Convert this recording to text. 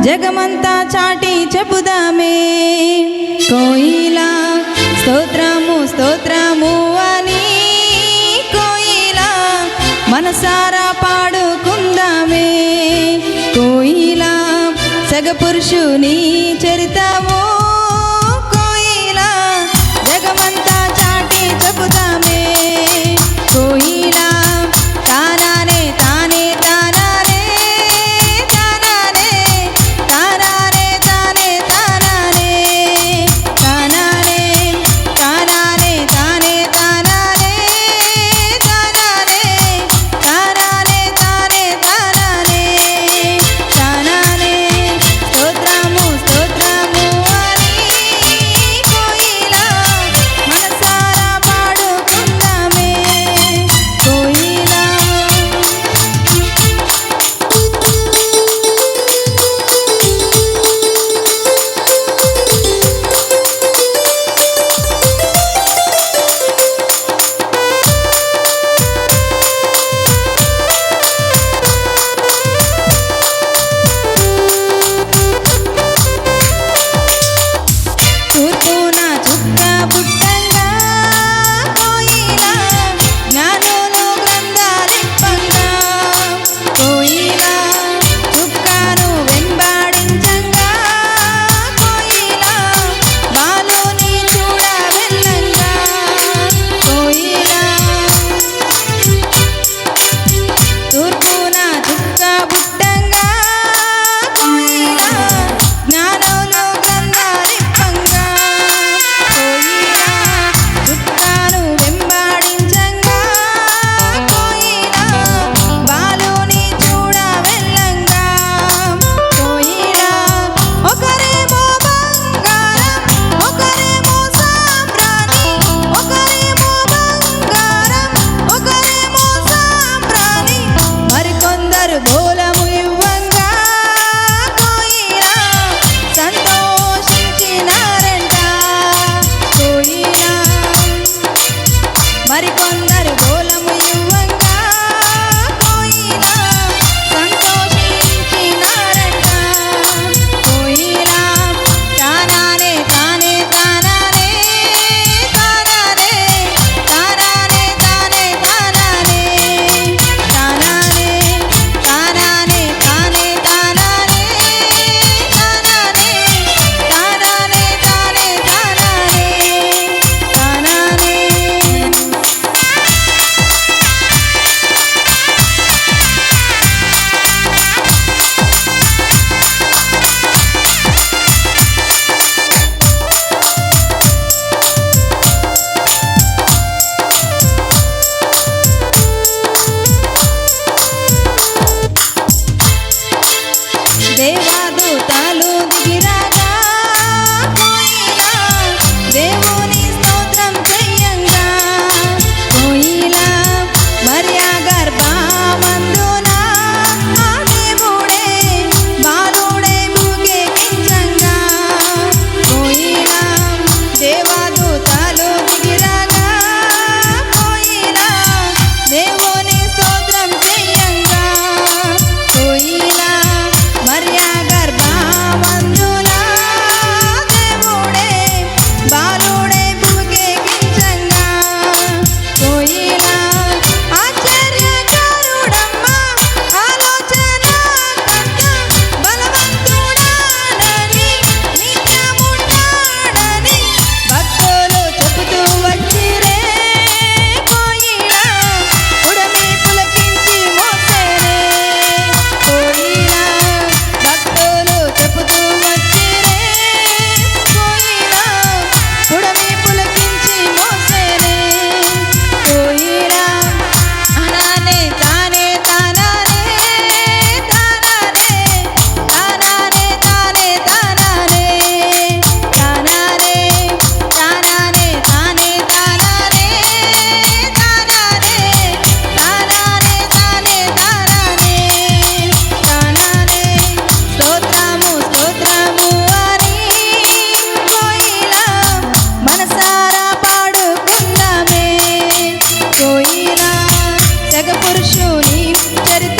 జగమంతా చాటి చెబుదామే. కోయిలా స్తోత్రము స్తోత్రము అని. కోయిలా మనసారా పాడుకుందామే. కోయిలా సగపురుషుని చె maricón. पुरुषो निश्चरति